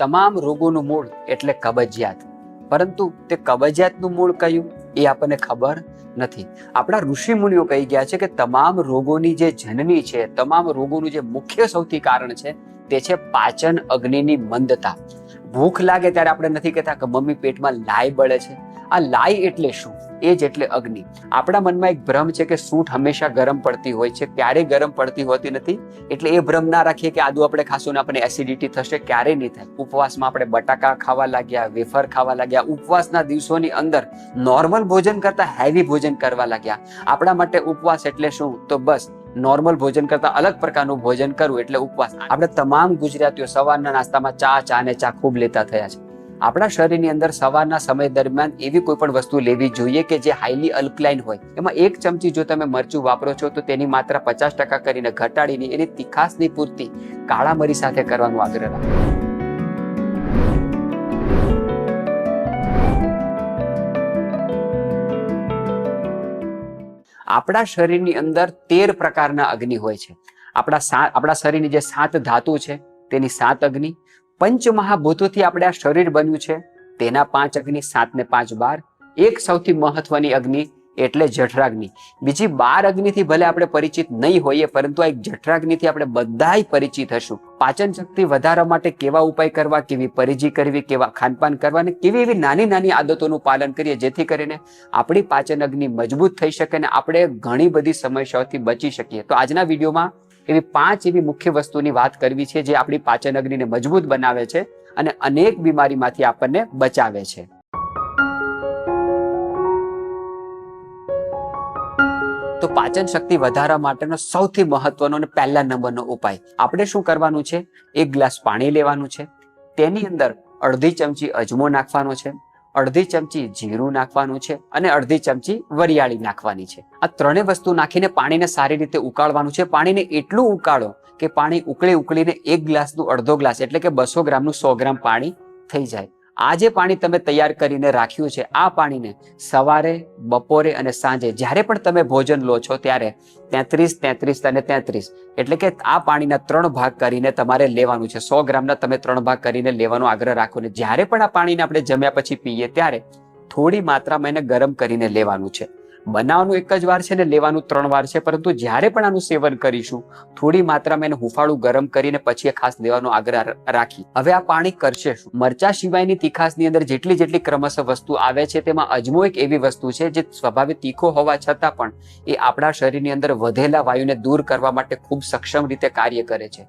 તમામ રોગોનું મૂળ એટલે કબજિયાત. પરંતુ તે કબજિયાતનું મૂળ કયું? એ આપણને ખબર નથી. આપણા ઋષિ મુનિઓ કહી ગયા છે કે તમામ રોગોની જે જનની છે, તમામ રોગોનું જે મુખ્ય સૌથી કારણ છે, તે છે પાચન અગ્નિની મંદતા. ભૂખ લાગે ત્યારે આપણે નથી કહેતા કે મમ્મી પેટમાં લાય બળે છે. આ લાય એટલે શું? એ જ એટલે અગ્નિ. આપણા મનમાં એક ભ્રમ છે કે સૂંઠ હંમેશા ગરમ પડતી હોય છે. ક્યારેય ગરમ પડતી હોતી નથી. એટલે એ ભ્રમ ના રાખીએ કે આદુ આપણે ખાશું ને આપણને એસિડિટી થશે. ક્યારેય નહીં થાય. ઉપવાસમાં આપણે બટાકા ખાવા લાગ્યા, વેફર ખાવા લાગ્યા, ઉપવાસના દિવસોની અંદર નોર્મલ ભોજન કરતા હેવી ભોજન કરવા લાગ્યા. આપણા માટે ઉપવાસ એટલે શું? તો બસ નોર્મલ ભોજન કરતા અલગ પ્રકારનું ભોજન કરવું એટલે ઉપવાસ. આપણે તમામ ગુજરાતીઓ સવારના નાસ્તામાં ચા ચા ને ચા ખૂબ લેતા થયા છે. આપણા શરીરની અંદર સવારના સમય દરમિયાન એવી કોઈ પણ વસ્તુ લેવી જોઈએ કે જે હાઈલી અલ્કલાઇન હોય. એમાં એક ચમચી જો તમે મરચું વાપરો છો, તો તેની માત્રા પચાસ ટકા કરીને ઘટાડીને એની તીખાસની પૂર્તિ કાળા મરી સાથે કરવાનો આગ્રહ રાખો. આપણા શરીરની અંદર તેર પ્રકારના અગ્નિ હોય છે. આપણા આપણા શરીરની જે સાત ધાતુ છે, તેની સાત અગ્નિ પંચમહાભૂતોથી આપણે આ શરીર બન્યું છે. તેના પાંચ અગ્નિ, સાત ને પાંચ બાર. એક સૌથી મહત્વની અગ્નિ એટલે જઠરાગ્નિ. બીજી બાર અગ્નિથી ભલે આપણે પરિચિત નહીં હોઈએ, પરંતુ આ એક જઠરાગ્નિથી આપણે બધાય પરિચિત હશું. પાચન શક્તિ વધારવા માટે કેવા ઉપાય કરવા, કેવી પરિજી કરવી, કેવા ખાનપાન કરવા અને કેવી એવી નાની નાની આદતોનું પાલન કરીએ જેથી કરીને આપણી પાચન અગ્નિ મજબૂત થઈ શકે અને આપણે ઘણી બધી સમસ્યાઓથી બચી શકીએ. તો આજના વિડીયોમાં એવી પાંચ એવી મુખ્ય વસ્તુની વાત કરવી છે જે આપણી પાચન અગ્નિને મજબૂત બનાવે છે અને અનેક બીમારીમાંથી આપણને બચાવે છે. તો પાચન શક્તિ વધારવા માટેનો સૌથી મહત્વનો અને પહેલા નંબરનો ઉપાય. આપણે શું કરવાનું છે? એક ગ્લાસ પાણી લેવાનું છે. તેની અંદર અડધી ચમચી અજમો નાખવાનો છે. અડધી ચમચી જીરું નાખવાનું છે અને અડધી ચમચી વરિયાળી નાખવાની છે. આ ત્રણેય વસ્તુ નાખીને પાણીને સારી રીતે ઉકાળવાનું છે. પાણીને એટલું ઉકાળો કે પાણી ઉકળી ઉકળીને એક ગ્લાસનું અડધો ગ્લાસ એટલે કે બસો ગ્રામનું સો ગ્રામ પાણી થઈ જાય. આ જે પાણી તમે તૈયાર કરીને રાખ્યું છે, આ પાણીને સવારે, બપોરે અને સાંજે જ્યારે પણ તમે ભોજન લો છો ત્યારે તેત્રીસ તેત્રીસ અને તેત્રીસ એટલે કે આ પાણીના ત્રણ ભાગ કરીને તમારે લેવાનું છે. સો ગ્રામના તમે ત્રણ ભાગ કરીને લેવાનો આગ્રહ રાખો ને જ્યારે પણ આ પાણીને આપણે જમ્યા પછી પીએ ત્યારે થોડી માત્રામાં એને ગરમ કરીને લેવાનું છે. બનાવવાનું એક જ વાર છે ને લેવાનું ત્રણ વાર છે. પરંતુ જ્યારે પણ આનું સેવન કરીશું, થોડી માત્રામાં એને હુફાળું ગરમ કરીને પછી ખાસ લેવાનો આગ્રહ રાખી. હવે આ પાણી કરશે શું? મરચા સિવાયની તીખાસની અંદર જેટલી જેટલી ક્રમશઃ વસ્તુ આવે છે તેમાં અજમો એક એવી વસ્તુ છે જે સ્વભાવે તીખો હોવા છતાં પણ એ આપણા શરીરની અંદર વધેલા વાયુને દૂર કરવા માટે ખૂબ સક્ષમ રીતે કાર્ય કરે છે.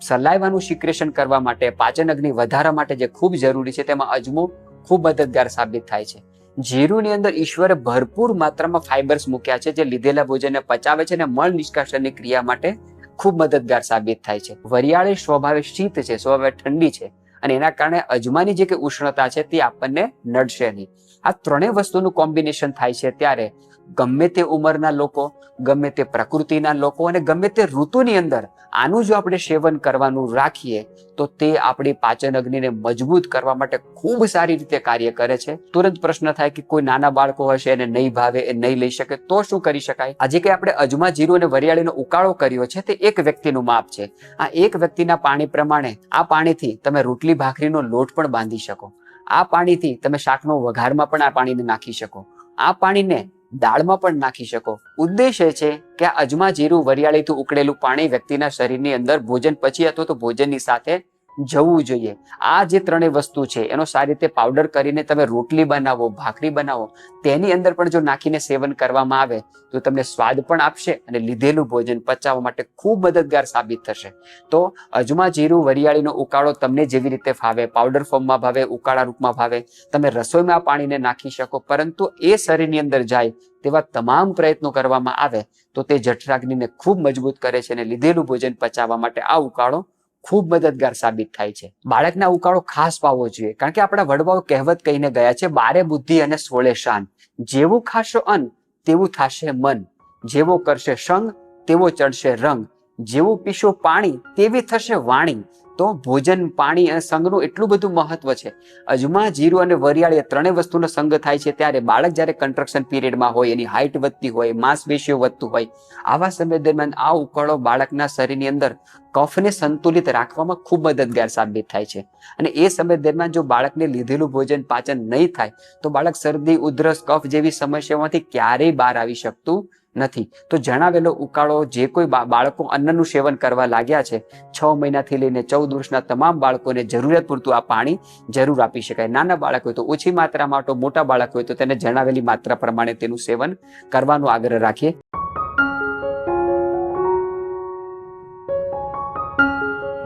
સલાઈવાનું સિક્રેશન કરવા માટે, પાચન અગ્નિ વધારવા માટે જે ખૂબ જરૂરી છે તેમાં અજમો ખૂબ મદદગાર સાબિત થાય છે. જીરુની અંદર ઈશ્વરે ભરપૂર માત્રામાં ફાઇબર્સ મૂક્યા છે, જે લીધેલા ભોજનને પચાવે છે અને મળ નિષ્કાશનની ક્રિયા માટે ખૂબ મદદગાર સાબિત થાય છે. વરિયાળી સ્વભાવે શીત છે સ્વભાવે ઠંડી છે અને એના કારણે અજમાની જે કે ઉષ્ણતા છે તે આપણને નડશે નહીં. આ ત્રણેય વસ્તુનું કોમ્બિનેશન થાય છે ત્યારે ગમે તે ઉંમરના લોકો, ગમે તે પ્રકૃતિના લોકો અને ગમે તે ઋતુની અંદર આનું જો આપણે સેવન કરવાનું રાખીએ, તો તે આપણી પાચન અગ્નિને મજબૂત કરવા માટે ખૂબ સારી રીતે કાર્ય કરે છે. તુરંત પ્રશ્ન થાય કે કોઈ નાના બાળકો હશે એને નહીં ભાવે, એ નહીં લઈ શકે, તો શું કરી શકાય? આજે કે આપણે અજમા જીરું અને વરિયાળીનો ઉકાળો કર્યો છે, તે એક વ્યક્તિનું માપ છે. આ એક વ્યક્તિના પાણી પ્રમાણે, આ પાણીથી તમે રોટલી ભાખરીનો લોટ પણ બાંધી શકો. આ પાણીથી તમે શાકનો વઘારમાં પણ આ પાણીને નાખી શકો. આ પાણીને દાળમાં પણ નાખી શકો. ઉદ્દેશ એ છે કે આ અજમા જીરું વરિયાળીથી ઉકળેલું પાણી વ્યક્તિના શરીરની અંદર ભોજન પછી અથવા તો ભોજનની સાથે જવું જોઈએ. આ જે ત્રણેય વસ્તુ છે, એનો સારી રીતે પાવડર કરીને તમે રોટલી બનાવો, ભાખરી બનાવો, તેની અંદર પણ જો નાખીને સેવન કરવામાં આવે, તો તમને સ્વાદ પણ આપશે અને લીધેલું ભોજન પચાવવા માટે ખૂબ મદદગાર સાબિત થશે. તો અજમા જીરું વરિયાળીનો ઉકાળો તમને જેવી રીતે ફાવે પાવડર ફોર્મમાં ભાવે, ઉકાળા રૂપમાં ભાવે, તમે રસોઈમાં પાણીને નાખી શકો, પરંતુ એ શરીરની અંદર જાય તેવા તમામ પ્રયત્નો કરવામાં આવે, તો તે જઠરાગ્નિને ખૂબ મજબૂત કરે છે અને લીધેલું ભોજન પચાવવા માટે આ ઉકાળો ખૂબ મદદગાર સાબિત થાય છે. બાળકના ઉકાળો ખાસ પાવવો જોઈએ, કારણ કે આપણા વડવાઓ કહેવત કહીને ગયા છે, બારે બુદ્ધિ અને સોળે શાન. જેવું ખાશો અન્ન, તેવું થશે મન. જેવો કરશે સંગ, તેવો ચડશે રંગ. જેવું પીશો પાણી, તેવી થશે વાણી. તો ભોજન, પાણી અને સંઘનું એટલું બધું મહત્વ છે. અજમા, જીરું અને વરિયાળી એ ત્રણેય વસ્તુનો સંઘ થાય છે ત્યારે બાળક જ્યારે કન્સ્ટ્રક્શન પીરિયડમાં હોય, એની હાઇટ વધતી હોય, માંસપેશીઓ વધતું હોય, આવા સમય દરમિયાન આ ઉકાળો બાળકના શરીરની અંદર કફને સંતુલિત રાખવામાં ખૂબ મદદગાર સાબિત થાય છે. અને એ સમય દરમિયાન જો બાળકને લીધેલું ભોજન પાચન નહીં થાય, તો બાળક શરદી, ઉધરસ, કફ જેવી સમસ્યાઓમાંથી ક્યારેય બહાર આવી શકતું નથી. તો જણાવેલો ઉકાળો જે કોઈ બાળકો અન્નનું સેવન કરવા લાગ્યા છે, છ મહિનાથી લઈને ચૌદ વર્ષના તમામ બાળકોને જરૂરિયાત પૂરતું આ પાણી જરૂર આપી શકાય. નાના બાળક હોય તો ઓછી માત્રામાં તો મોટા બાળક હોય તો તેને જણાવેલી માત્રા પ્રમાણે તેનું સેવન કરવાનો આગ્રહ રાખીએ.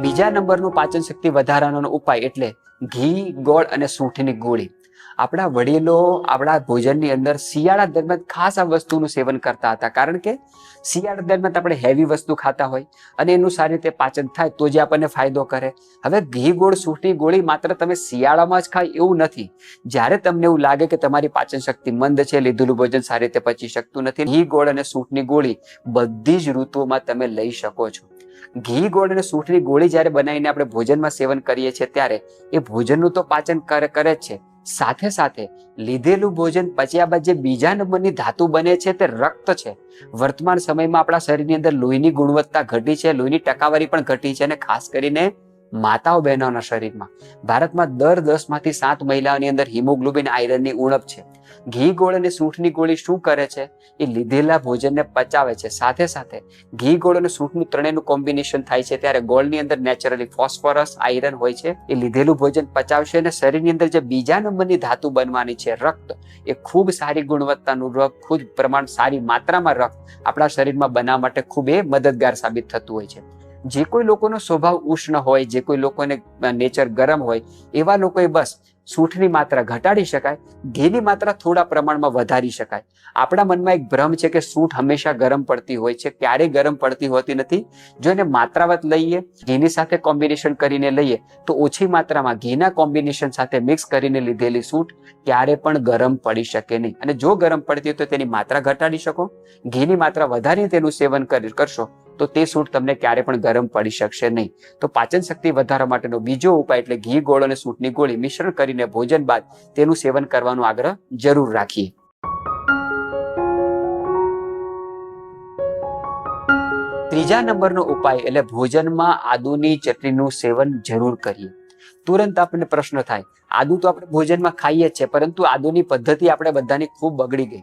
બીજા નંબરનું પાચન શક્તિ વધારવાનો ઉપાય એટલે ઘી, ગોળ અને સૂંઠની ગોળી. આપણા વડીલો, આપણા ભોજનની અંદર શિયાળા દરમિયાન ખાસ આ વસ્તુનું સેવન કરતા હતા. કારણ કે શિયાળા દરમિયાન આપણે હેવી વસ્તુ ખાતા હોય અને એનું સારી રીતે પાચન થાય તો જે આપણને ફાયદો કરે. હવે ઘી ગોળ સૂટની ગોળી માત્ર તમે શિયાળામાં જ ખાય એવું નથી. જ્યારે તમને એવું લાગે કે તમારી પાચન શક્તિ મંદ છે, લીધેલું ભોજન સારી રીતે પચી શકતું નથી, ઘી ગોળ અને સૂટની ગોળી બધી જ ઋતુઓમાં તમે લઈ શકો છો. ઘી ગોળ અને સૂંઠની ગોળી જ્યારે બનાવીને આપણે ભોજનમાં સેવન કરીએ છીએ ત્યારે એ ભોજનનું તો પાચન કરે જ છે. સાથે સાથે લીધેલું ભોજન પચ્યા બાદ જે બીજા નંબરની ધાતુ બને છે તે રક્ત છે. વર્તમાન સમયમાં આપણા શરીરની અંદર લોહીની ગુણવત્તા ઘટી છે, લોહીની ટકાવારી પણ ઘટી છે અને ખાસ કરીને માતાઓ બહેનોના શરીરમાં. ભારતમાં દર દસમાંથી સાત મહિલાઓની અંદર હિમોગ્લોબિન આયરનની ઉણપ છે. ઘી ગોળ અને સૂંઠની ગોળી શું કરે છે? એ લીધેલા ભોજનને પચાવે છે. સાથે સાથે ઘી ગોળ અને સૂંઠનું ત્રણેયનું કોમ્બિનેશન થાય છે. ત્યારે ગોળની અંદર નેચરલી ફોસ્ફરસ આયરન હોય છે. એ લીધેલું ભોજન પચાવશે અને શરીરની અંદર જે બીજા નંબરની ધાતુ બનવાની છે, રક્ત, એ ખૂબ સારી ગુણવત્તાનું રક્ત ખૂબ પ્રમાણ સારી માત્રામાં રક્ત આપણા શરીરમાં બનાવવા માટે ખૂબ એ મદદગાર સાબિત થતું હોય છે. જે કોઈ લોકોનો સ્વભાવ ઉષ્ણ હોય, જે કોઈ લોકોને નેચર ગરમ હોય, એવા લોકોએ બસ સૂઠની માત્રા ઘટાડી શકાય, ઘીની માત્રા થોડા પ્રમાણમાં વધારી શકાય. આપણા મનમાં એક ભ્રમ છે કે સૂઠ હંમેશા ગરમ પડતી હોય છે, ક્યારેય ગરમ પડતી હોતી નથી. જો એને માત્રાવત લઈએ, ઘીની સાથે કોમ્બિનેશન કરીને લઈએ, તો ઓછી માત્રામાં ઘીના કોમ્બિનેશન સાથે મિક્સ કરીને લીધેલી સૂઠ ક્યારે પણ ગરમ પડી શકે નહીં. અને જો ગરમ પડતી હોય તો તેની માત્રા ઘટાડી શકો, ઘીની માત્રા વધારીને તેનું સેવન કરી, કરશો તો તે સૂટ તમને ક્યારે પણ ગરમ પડી શકશે નહીં. તો પાચન શક્તિ વધારવા માટેનો બીજો ઉપાય એટલે ઘી ગોળ અને સૂટની ગોળી મિશ્રણ કરીને ભોજન બાદ તેનું સેવન કરવાનો આગ્રહ જરૂર રાખીએ. ત્રીજા નંબરનો ઉપાય એટલે ભોજનમાં આદુની ચટણીનું સેવન જરૂર કરીએ. તુરંત આપણને પ્રશ્ન થાય, આદુ તો આપણે ભોજનમાં ખાઈએ છીએ પરંતુ આદુની પદ્ધતિ આપણે બધાની ખૂબ બગડી ગઈ.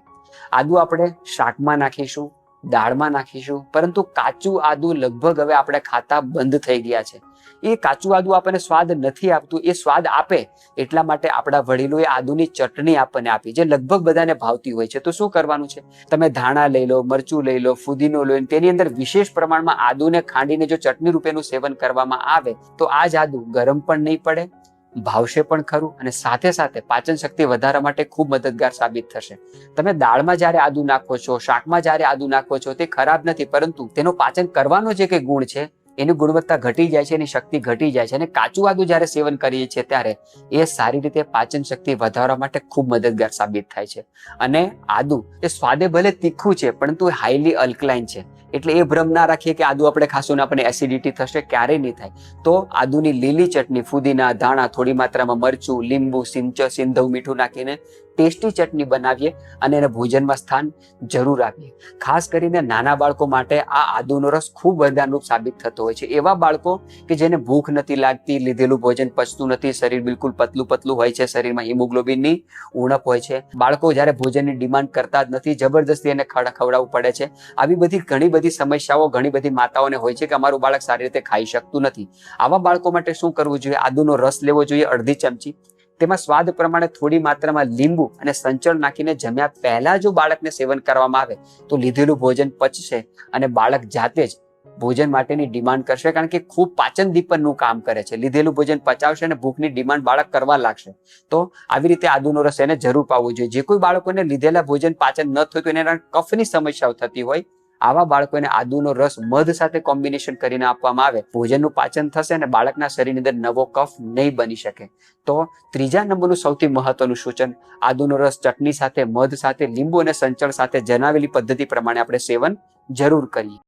આદુ આપણે શાકમાં નાખીશું દાળમાં નાખીશું. પરંતુ કાચું આદુ લગભગ હવે આપણે ખાતા બંધ થઈ ગયા છે. એ કાચું આદુ આપણને સ્વાદ નથી આપતું, એ સ્વાદ આપે એટલા માટે આપણા વડીલોએ આદુની ચટણી આપણને આપી, જે લગભગ બધાને ભાવતી હોય છે. તો શું કરવાનું છે? તમે ધાણા લઈ લો, મરચું લઈ લો, ફુદીનો લો તેની અંદર વિશેષ પ્રમાણમાં આદુને ખાંડીને જો ચટણી રૂપેનું સેવન કરવામાં આવે, તો આ જ આદુ ગરમ પણ નહીં પડે ભાવશે પણ ખરું અને સાથે સાથે પાચન શક્તિ વધારવા માટે ખૂબ મદદગાર સાબિત થશે. તમે દાળમાં જ્યારે આદુ નાખો છો, શાકમાં જ્યારે આદુ નાખો છો, તે ખરાબ નથી, પરંતુ તેનો પાચન કરવાનો જે કંઈ ગુણ છે, એની ગુણવત્તા ઘટી જાય છે, એની શક્તિ ઘટી જાય છે અને કાચું આદુ જ્યારે સેવન કરીએ છીએ ત્યારે એ સારી રીતે પાચન શક્તિ વધારવા માટે ખૂબ મદદગાર સાબિત થાય છે. અને આદુ એ સ્વાદે ભલે તીખું છે, પરંતુ હાઈલી અલ્કલાઇન છે. એટલે એ ભ્રમ ના રાખીએ કે આદુ આપણે ખાશું ને આપણને એસિડિટી થશે, ક્યારેય નહીં થાય. તો આદુની લીલી ચટણી, ફુદીના ધાણા, થોડી માત્રામાં મરચું, લીંબુ, સિંચ, સિંધવ મીઠું નાખીને ટેસ્ટી ચટણી બનાવીએ અને એને ભોજનમાં સ્થાન જરૂર આપીએ. ખાસ કરીને નાના બાળકો માટે આ આદુનો રસ ખૂબ વરદાનરૂપ સાબિત થતો હોય છે. એવા બાળકો કે જેને ભૂખ નથી લાગતી, લીધેલું ભોજન પચતું નથી, શરીર બિલકુલ પતલું પતલું હોય છે, શરીરમાં હિમોગ્લોબિનની ઉણપ હોય છે. બાળકો જ્યારે ભોજનની ડિમાન્ડ કરતા જ નથી જબરદસ્તી એને ખવડાવવું પડે છે. આવી બધી ઘણી બધી સમસ્યાઓ ઘણી બધી માતાઓને હોય છે કે અમારું બાળક સારી રીતે ખાઈ શકતું નથી. આવા બાળકો માટે શું કરવું જોઈએ? આદુનો રસ લેવો જોઈએ અડધી ચમચી તેમાં સ્વાદ પ્રમાણે થોડી માત્રામાં લીંબુ અને સંચળ નાખીને જમ્યા પહેલા જો બાળકને સેવન કરવામાં આવે, તો લીધેલું ભોજન પચશે અને બાળક જાતે જ ભોજન માટેની ડિમાન્ડ કરશે કારણ કે ખૂબ પાચન દીપનનું કામ કરે છે. લીધેલું ભોજન પચાવશે અને ભૂખની ડિમાન્ડ બાળક કરવા લાગશે. તો આવી રીતે આદુનો રસ એને જરૂર પાવવો જોઈએ. જે કોઈ બાળકોને લીધેલા ભોજન પાચન ન થયું તો એને કફની સમસ્યાઓ થતી હોય આવા બાળકોને આદુનો રસ મધ સાથે કોમ્બિનેશન કરીને આપવામાં આવે, ભોજનનું પાચન થશે અને બાળકના શરીરની અંદર નવો કફ નહીં બની શકે. તો ત્રીજા નંબરનું સૌથી મહત્વનું સૂચન, આદુનો રસ ચટણી સાથે, મધ સાથે, લીંબુ અને સંચળ સાથે જણાવેલી પદ્ધતિ પ્રમાણે આપણે સેવન જરૂર કરીએ.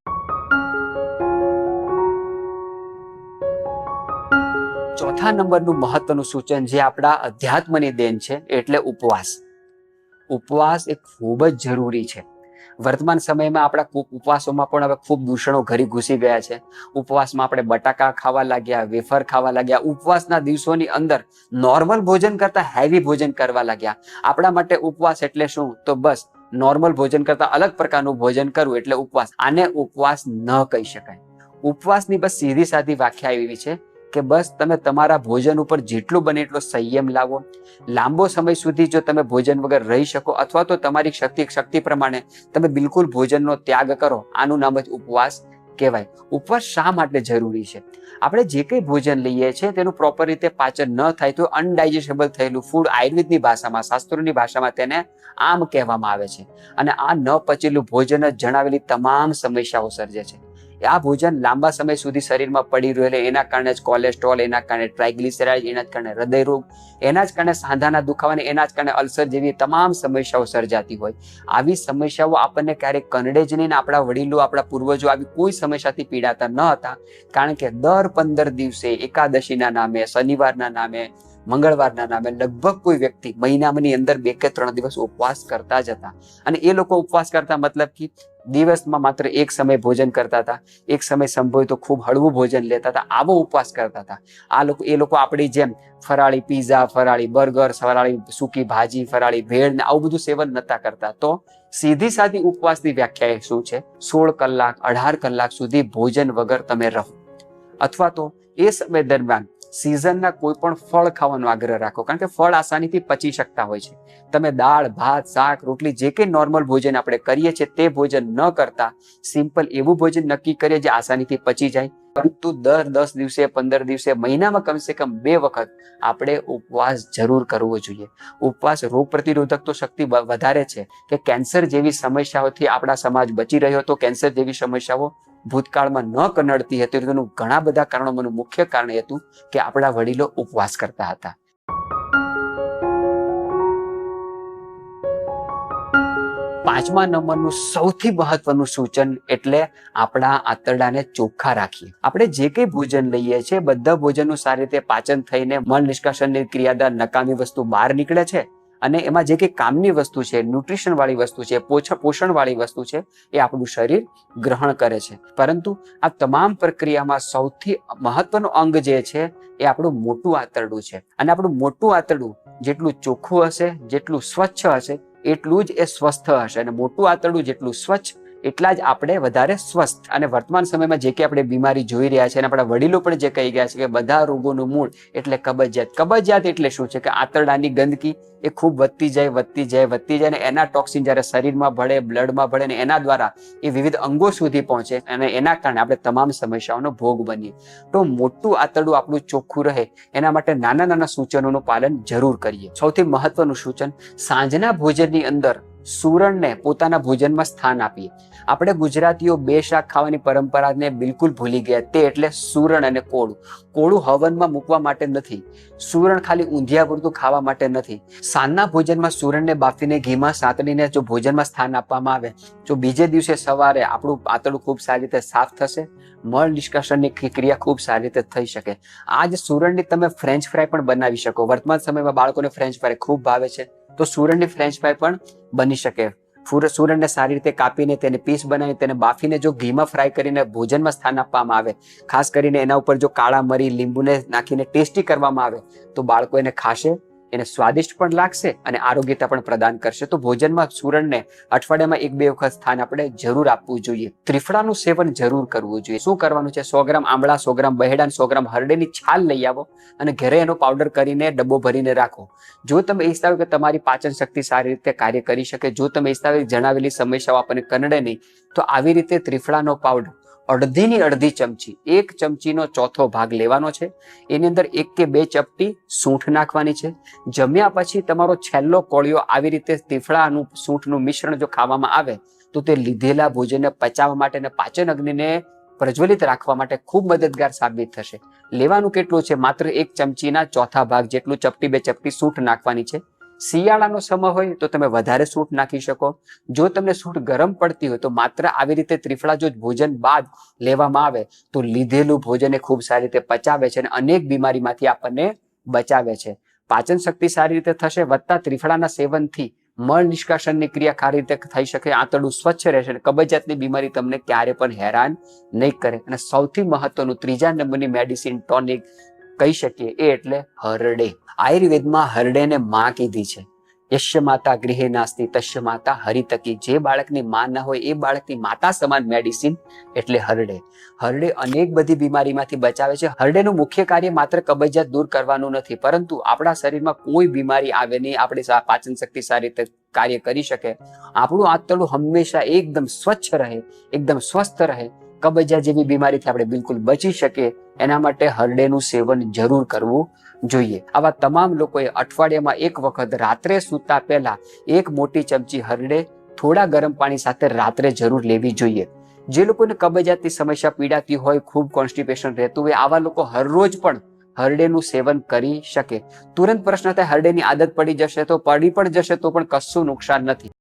ચોથા નંબરનું મહત્વનું સૂચન જે આપણા અધ્યાત્મની દેન છે, એટલે ઉપવાસ. ઉપવાસ એ ખૂબ જ જરૂરી છે. વર્તમાન સમયમાં આપણા ઉપવાસોમાં પણ હવે ખૂબ દૂષણો ઘરી ઘૂસી ગયા છે. ઉપવાસમાં આપણે બટાકા ખાવા લાગ્યા, વેફર ખાવા લાગ્યા, ઉપવાસના દિવસોની અંદર નોર્મલ ભોજન કરતા હેવી ભોજન કરવા લાગ્યા. આપણા માટે ઉપવાસ એટલે શું? તો બસ નોર્મલ ભોજન કરતા અલગ પ્રકારનું ભોજન કરવું એટલે ઉપવાસ. આને ઉપવાસ ન કહી શકાય. ઉપવાસની બસ સીધી સાધી વ્યાખ્યા એવી છે. કે બસ તમે તમારા ભોજન ઉપર જેટલું બને એટલો સંયમ લાવો. લાંબો સમય સુધી જો તમે ભોજન વગર રહી શકો અથવા તો તમારી શક્તિ શક્તિ પ્રમાણે તમે બિલકુલ ભોજનનો ત્યાગ કરો. આનું નામ જ ઉપવાસ કહેવાય. ઉપવાસ શા માટે જરૂરી છે? આપણે જે કંઈ ભોજન લઈએ છીએ તેનું પ્રોપર રીતે પાચન ન થાય તો અનડાયજેસ્ટેબલ થયેલું ફૂડ આયુર્વેદની ભાષામાં, શાસ્ત્રોની ભાષામાં તેને આમ કહેવામાં આવે છે. અને આ ન પચેલું ભોજન જ જણાવેલી તમામ સમસ્યાઓ સર્જે છે. આ ભોજન લાંબા સમય સુધી શરીરમાં પડી રહેલે એના કારણે જ કોલેસ્ટ્રોલ એના કારણે ટ્રાઇગ્લિસરાઇડ એના જ કારણે હૃદય રોગ એના જ કારણે સાંધાના દુખાવા અને એના જ કારણે અલ્સર જેવી તમામ સમસ્યાઓ સર્જાતી હોય. આવી સમસ્યાઓ આપણને ક્યારેક કનડે જ નહીં આપણા વડીલો, આપણા પૂર્વજો આવી કોઈ સમસ્યાથી પીડાતા ન હતા. કારણ કે દર પંદર દિવસે એકાદશીના નામે, શનિવારના નામે મંગળવારના નામે લગભગ કોઈ વ્યક્તિ મહિનાની અંદર બે કે ત્રણ દિવસ ઉપવાસ કરતા જ હતા. અને એ લોકો ઉપવાસ કરતા મતલબ કે દિવસમાં માત્ર એક સમય ભોજન કરતા હતા. એક સમય સંભવિત તો ખૂબ હળવું ભોજન લેતા હતા. આવો ઉપવાસ કરતા હતા. આ લોકો, એ લોકો આપણી જેમ ફરાળી પીઝા ફરાળી બર્ગર ફરાળી સૂકી ભાજી, ફરાળી ભેળ ને આવું બધું સેવન નતા કરતા. તો સીધી સાદી ઉપવાસની વ્યાખ્યા એ શું છે? સોળ કલાક, અઢાર કલાક સુધી ભોજન વગર તમે રહો. અથવા તો એ સમય દરમિયાન સિઝનના કોઈ પણ ફળ ખાવાનો આગ્રહ રાખો. કારણ કે ફળ આસાનીથી પચી શકતા હોય છે. તમે દાળ, ભાત, શાક, રોટલી જે કંઈ નોર્મલ ભોજન આપણે કરીએ છીએ તે ભોજન ન કરતા સિમ્પલ એવું ભોજન નક્કી કરીએ જે આસાનીથી પચી જાય. પરંતુ દર દસ દિવસે, પંદર દિવસે, મહિનામાં કમસે કમ બે વખત આપણે ઉપવાસ જરૂર કરવો જોઈએ. ઉપવાસ રોગ પ્રતિરોધક તો શક્તિ વધારે છે. કે કેન્સર જેવી સમસ્યાઓથી આપણા સમાજ બચી રહ્યો હતો કેન્સર જેવી સમસ્યાઓ ભૂતકાળમાં ન કનડતી હતી તેનું ઘણા બધા કારણોમાંનું મુખ્ય કારણ એ હતું કે આપણા વડીલો ઉપવાસ કરતા હતા. પાંચમા નંબરનું સૌથી મહત્વનું સૂચન એટલે આપણા આંતરડાને ચોખ્ખા રાખીએ. આપણે જે કંઈ ભોજન લઈએ છીએ, બધા ભોજનનું સારી રીતે પાચન થઈને મળ નિષ્કાશનની ક્રિયાદાર નકામી વસ્તુ બહાર નીકળે છે. અને એમાં જે કંઈ કામની વસ્તુ છે, ન્યુટ્રિશનવાળી વસ્તુ છે પોષણવાળી પોષણ વસ્તુ છે, એ આપણું શરીર ગ્રહણ કરે છે. પરંતુ આ તમામ પ્રક્રિયામાં સૌથી મહત્વનું અંગ જે છે, એ આપણું મોટું આંતરડું છે. અને આપણું મોટું આંતરડું જેટલું ચોખ્ખું હશે, જેટલું સ્વચ્છ હશે, એટલું જ એ સ્વસ્થ હશે. અને મોટું આંતરડું જેટલું સ્વચ્છ એટલા જ આપણે વધારે સ્વસ્થ. અને વર્તમાન સમયમાં જે કે આપણે બીમારી જોઈ રહ્યા છે અને આપણા વડીલો પણ જે કહી ગયા છે કે બધા રોગોનું મૂળ એટલે કબજિયાત. કબજિયાત એટલે શું છે? કે આંતરડાની ગંદકી એ ખૂબ વધતી જાય વધતી જાય વધતી જાય અને એના ટોક્સિન જ્યારે શરીરમાં ભળે બ્લડમાં ભળે ને એના દ્વારા એ વિવિધ અંગો સુધી પહોંચે અને એના કારણે આપણે તમામ સમસ્યાઓનો ભોગ બનીએ. તો મોટું આંતરડું આપણું ચોખ્ખું રહે એના માટે નાના નાના સૂચનોનું પાલન જરૂર કરીએ. સૌથી મહત્વનું સૂચન સાંજના ભોજનની અંદર સુરણને પોતાના ભોજનમાં સ્થાન આપીએ. આપણે ગુજરાતીઓ બે શાક ખાવાની પરંપરાને બિલકુલ ભૂલી ગયા. તે એટલે સુરણ અને કોળું. કોળું હવનમાં મૂકવા માટે નથી. સુરણ ખાલી ઊંધિયા પૂરતું ખાવા માટે નથી. સાંજના ભોજનમાં સુરણને બાફીને ઘીમાં સાંતળીને જો ભોજનમાં સ્થાન આપવામાં આવે, જો બીજે દિવસે સવારે આપણું પાતળું ખૂબ સારી રીતે સાફ થશે, મળ નિષ્કાશનની ક્રિયા ખૂબ સારી રીતે થઈ શકે. આ જ સુરણની તમે ફ્રેન્ચ ફ્રાય પણ બનાવી શકો. વર્તમાન સમયમાં બાળકોને ફ્રેન્ચ ફ્રાય ખૂબ ભાવે છે. તો સુરણની ફ્રેન્ચ ફ્રાય પણ બની શકે. સુરણને સારી રીતે કાપીને તેને પીસ બનાવી તેને બાફીને જો ઘીમાં ફ્રાય કરીને ભોજનમાં સ્થાન આપવામાં આવે, ખાસ કરીને એના ઉપર જો કાળા મરી, લીંબુને નાખીને ટેસ્ટી કરવામાં આવે, તો બાળકો એને ખાશે. એને સ્વાદિષ્ટ પણ લાગશે અને આરોગ્યતા પણ પ્રદાન કરશે. તો ભોજનમાં સુરણને અઠવાડિયામાં એક બે વખત સ્થાન આપણે જરૂર આપવું જોઈએ. ત્રિફળાનું સેવન જરૂર કરવું જોઈએ. શું કરવાનું છે? સો ગ્રામ આમળા સો ગ્રામ બહેડા સો ગ્રામ હરડેની છાલ લઈ આવો અને ઘરે એનો પાવડર કરીને ડબ્બો ભરીને રાખો. જો તમે ઈચ્છતા કે તમારી પાચન શક્તિ સારી રીતે કાર્ય કરી શકે, જો તમે ઈચ્છતા જણાવેલી સમસ્યાઓ આપણને કનડે નહીં, તો આવી રીતે ત્રિફળાનો પાવડર અડધીની અડધી ચમચી, એક ચમચીનો ચોથો ભાગ લેવાનો છે. એની અંદર એક કે બે ચપટી સૂંઠ નાખવાની છે. જમ્યા પછી તમારો છેલ્લો કોળિયો આવી રીતે તીફળાનું સૂંઠનું મિશ્રણ જો ખાવામાં આવે, તો તે લીધેલા ભોજનને પચાવવા માટે અને પાચન અગ્નિને પ્રજ્વલિત રાખવા માટે ખૂબ મદદગાર સાબિત થશે. લેવાનું કેટલું છે? માત્ર એક ચમચીના ચોથા ભાગ જેટલું ચપટી, બે ચપટી સૂંઠ નાખવાની છે. શિયાળાનો સમય હોય તો તમે વધારે સૂટ નાખી શકો. જો તમને સૂટ ગરમ પડતી હોય તો માત્ર આવી રીતે ત્રિફળા જો ભોજન બાદ લેવામાં આવે તો લીધેલું ભોજન ખૂબ સારી રીતે પચાવે છે અને અનેક બીમારીમાંથી આપણને બચાવે છે. પાચન શક્તિ સારી રીતે થશે, વધતા ત્રિફળાના સેવનથી મળ નિષ્કાશનની ક્રિયા સારી રીતે થઈ શકે, આંતરડું સ્વચ્છ રહેશે અને કબજિયાતની બીમારી તમને ક્યારે પણ હેરાન નહીં કરે. અને સૌથી મહત્વનું ત્રીજા નંબરની મેડિસિન ટોનિક કહી શકીએ, એ એટલે હરડે. આયુર્વેદમાં હરડેને માં કીધી છે. યશ્ય માતા ગૃહે નાસ્તી, તશ્ય માતા હરિતકી. જે બાળકની માં ના હોય, એ બાળકની માતા સમાન મેડિસિન એટલે હરડે. હરડે અનેક બધી બીમારીમાંથી બચાવે છે. હરડેનું મુખ્ય કાર્ય માત્ર કબજિયાત દૂર કરવાનું નથી, પરંતુ આપણા શરીરમાં કોઈ બીમારી આવે નહીં, આપણી પાચન શક્તિ સારી રીતે કાર્ય કરી શકે. આપણું આંતરડું હંમેશા એકદમ સ્વચ્છ રહે, એકદમ સ્વસ્થ રહે. કબજિયાત જેવી બીમારીથી આપણે બિલકુલ બચી શકીએ. એના માટે હરડેનું સેવન જરૂર કરવું જોઈએ. આવા તમામ લોકોએ અઠવાડિયામાં એક વખત રાત્રે સૂતા પહેલા એક મોટી ચમચી હરડે થોડા ગરમ પાણી સાથે રાત્રે જરૂર લેવી જોઈએ. જે લોકોને કબજિયાતની સમસ્યા પીડાતી હોય, ખૂબ કોન્સ્ટિપેશન રહેતું હોય, આવા લોકો હરરોજ પણ હરડેનું સેવન કરી શકે. તુરંત પ્રશ્ન થાય, હરડેની આદત પડી જશે તો, પડી પણ જશે તો પણ કશું નુકસાન નથી.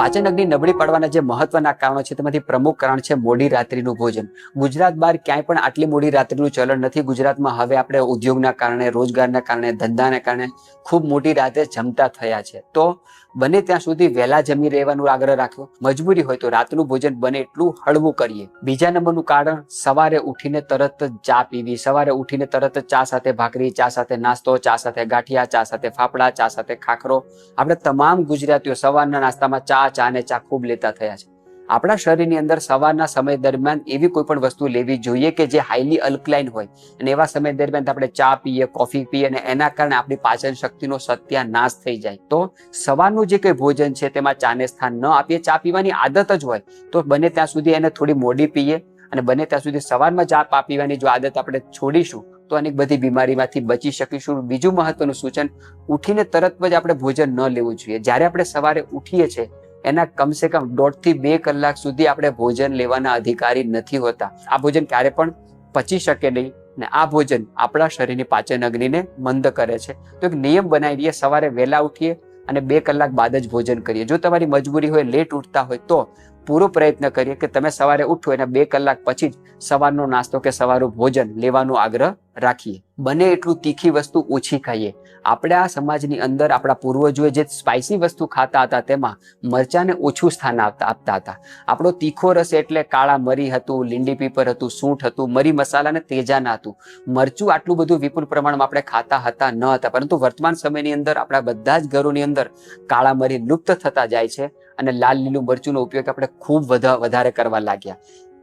પાચન અગ્નિ નબળી પડવાના જે મહત્વના કારણો છે, તેમાંથી પ્રમુખ કારણ છે મોડી રાત્રિનું ભોજન. ગુજરાત બહાર ક્યાંય પણ આટલી મોડી રાત્રિનું ચલણ નથી. ગુજરાતમાં હવે આપણે ઉદ્યોગના કારણે, રોજગારના કારણે, ધંધાના કારણે ખૂબ મોટી રાતે જમતા થયા છે. તો બને ત્યાં સુધી વહેલા જમી રહેવાનું આગ્રહ રાખ્યો. મજબૂરી હોય તો રાતનું ભોજન બને એટલું હળવું કરીએ. બીજા નંબરનું કારણ, સવારે ઉઠીને તરત ચા પીવી. સવારે ઉઠીને તરત જ ચા સાથે ભાખરી, ચા સાથે નાસ્તો, ચા સાથે ગાંઠિયા, ચા સાથે ફાફડા, ચા સાથે ખાખરો. આપણે તમામ ગુજરાતીઓ સવારના નાસ્તામાં ચા ચા ને ચા ખૂબ લેતા થયા છે. આપણા શરીરની અંદર સવારના સમય દરમિયાન એવી કોઈ પણ વસ્તુ લેવી જોઈએ કે જે હાઈલી અલ્કલાઇન હોય. અને એવા સમય દરમિયાન આપણે ચા પીએ કોફી પીએ અને એના કારણે આપણી પાચન શક્તિનો સત્યાનાશ થઈ જાય. તો સવારનું જે કંઈ ભોજન છે તેમાં ચાને સ્થાન ન આપીએ, ચા પીવાની આદત જ હોય, તો બને ત્યાં સુધી એને થોડી મોડી પીએ અને બને ત્યાં સુધી સવારમાં ચા પીવાની જો આદત આપણે છોડીશું, તો અનેક બધી બીમારીમાંથી બચી શકીશું. બીજું મહત્વનું સૂચન, ઉઠીને તરત જ આપણે ભોજન ન લેવું જોઈએ. જ્યારે આપણે સવારે ઉઠીએ છીએ એના કમસે કમ દોઢથી બે કલાક સુધી આપણે ભોજન લેવાના અધિકારી નથી હોતા. આ ભોજન ક્યારે પણ પચી શકે નહીં ને આ ભોજન આપણા શરીરની પાચન અગ્નિને મંદ કરે છે. તો એક નિયમ બનાવી દઈએ, સવારે વહેલા ઉઠીએ અને બે કલાક બાદ જ ભોજન કરીએ. જો તમારી મજબૂરી હોય, લેટ ઉઠતા હોય તો પૂરો પ્રયત્ન કરીએ કે તમે સવારે ઉઠો એના બે કલાક પછી જ સવારનો નાસ્તો કે સવારનું ભોજન લેવાનો આગ્રહ રાખીએ. બને એટલું તીખી વસ્તુ ઓછી ખાઈએ. આપણે આ સમાજની અંદર આપણા પૂર્વજોએ જે સ્પાઇસી વસ્તુ ખાતા હતા તેમાં મરચાંને ઓછું સ્થાન આપતા આપતા હતા. આપણો તીખો રસ એટલે કાળા મરી હતું, લીંડી પીપર હતું, સૂંઠ હતું, મરી મસાલા અને તેજાના હતું. મરચું આટલું બધું વિપુલ પ્રમાણમાં આપણે ખાતા હતા, ન હતા. પરંતુ વર્તમાન સમયની અંદર આપણા બધા જ ઘરોની અંદર કાળા મરી લુપ્ત થતા જાય છે. અને લાલ લીલું મરચુંનો ઉપયોગ આપણે ખૂબ વધા- વધારે કરવા લાગ્યા.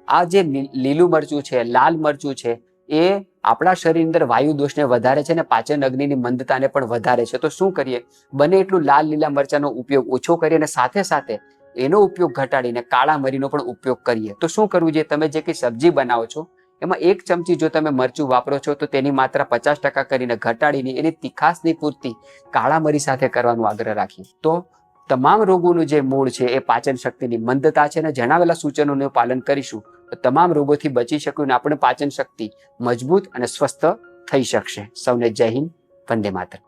આ જે લીલું મરચું છે, લાલ મરચું છે, એ આપણા શરીર અંદર વાયુ દોષને વધારે છે અને પાચન અગ્નિની મંદતાને પણ વધારે છે. તો શું કરીએ? બને એટલું લાલ લીલા મરચાનો ઉપયોગ ઓછો કરીએ અને સાથે સાથે એનો ઉપયોગ ઘટાડીને કાળા મરીનો પણ ઉપયોગ કરીએ. તો શું કરવું જોઈએ? તમે જે કંઈ સબ્જી બનાવો છો, એમાં એક ચમચી જો તમે મરચું વાપરો છો, તો તેની માત્રા પચાસ ટકા કરીને ઘટાડીને એની તીખાસની પૂર્તિ કાળા મરી સાથે કરવાનો આગ્રહ રાખીએ. તો તમામ રોગોનું જે મૂળ છે એ પાચન શક્તિની મંદતા છે અને જણાવેલા સૂચનોનું પાલન કરીશું, તો તમામ રોગોથી બચી શકું અને આપણે પાચન શક્તિ મજબૂત અને સ્વસ્થ થઈ શકશે. સૌને જય હિન્દ, વંદે માતરમ.